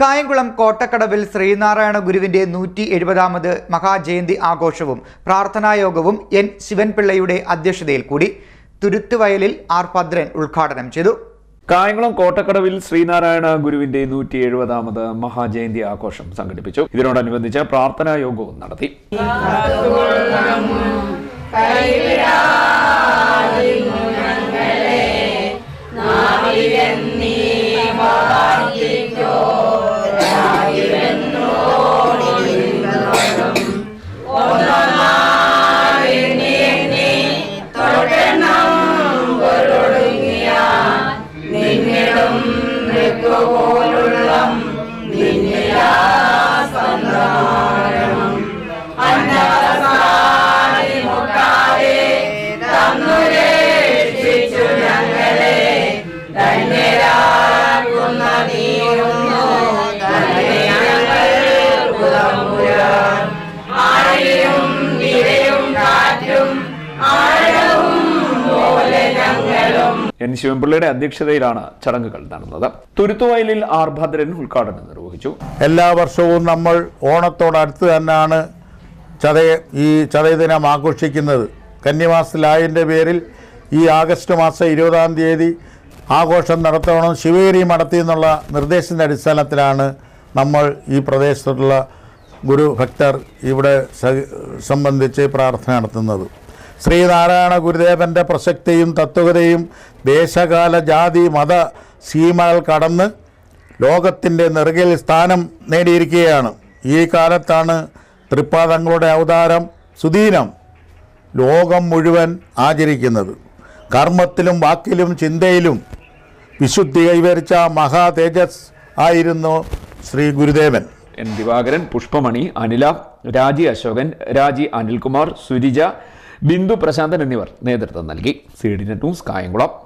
കായംകുളം കോട്ടക്കടവിൽ ശ്രീനാരായണ ഗുരുവിന്റെ നൂറ്റി എഴുപതാമത് മഹാജയന്തി ആഘോഷവും പ്രാർത്ഥനായോഗവും എൻ ശിവൻപിള്ളയുടെ അധ്യക്ഷതയിൽ കൂടി തുരുത്തുവയലിൽ ആർ ഭദ്രൻ ഉദ്ഘാടനം ചെയ്തു. കായംകുളം കോട്ടക്കടവിൽ ശ്രീനാരായണ ഗുരുവിന്റെ നൂറ്റി എഴുപതാമത് മഹാജയന്തി ആഘോഷം സംഘടിപ്പിച്ചു. ഇതിനോടനുബന്ധിച്ച് പ്രാർത്ഥനാ യോഗവും നടത്തി. എൻ ശിവൻപിള്ളയുടെ അധ്യക്ഷതയിലാണ് ചടങ്ങുകൾ നടന്നത്. തുരുത്തുവയലിൽ ആർ ഭദ്രൻ ഉദ്ഘാടനം നിർവഹിച്ചു. എല്ലാ വർഷവും നമ്മൾ ഓണത്തോടടുത്ത് തന്നെയാണ് ചതയ ഈ ചതയ ദിനം ആഘോഷിക്കുന്നത് കന്നിമാസത്തിലായതിന്റെ പേരിൽ ഈ ആഗസ്റ്റ് മാസം ഇരുപതാം തീയതി ആഘോഷം നടത്തണം ശിവഗിരി നടത്തി എന്നുള്ള നിർദ്ദേശത്തിന്റെ അടിസ്ഥാനത്തിലാണ് നമ്മൾ ഈ പ്രദേശത്തുള്ള ഗുരു ഭക്തർ ഇവിടെ സംബന്ധിച്ച് പ്രാർത്ഥന നടത്തുന്നത്. ശ്രീനാരായണ ഗുരുദേവന്റെ പ്രസക്തിയും തത്വകതയും ദേശകാല ജാതി മത സീമകൾ കടന്ന് ലോകത്തിന്റെ നെറുകിൽ സ്ഥാനം നേടിയിരിക്കുകയാണ്. ഈ കാലത്താണ് തൃപ്പാദങ്ങളുടെ അവതാരം സുദീനം ലോകം മുഴുവൻ ആചരിക്കുന്നത്. കർമ്മത്തിലും വാക്കിലും ചിന്തയിലും വിശുദ്ധി കൈവരിച്ച മഹാതേജസ് ആയിരുന്നു ശ്രീ ഗുരുദേവൻ. എൻ ദിവാകരൻ പുഷ്പമണി അനില രാജി അശോകൻ രാജി അനിൽകുമാർ സുരിജ ബിന്ദു പ്രശാന്തൻ എന്നിവർ നേതൃത്വം നൽകി. C D news Kayamkulam.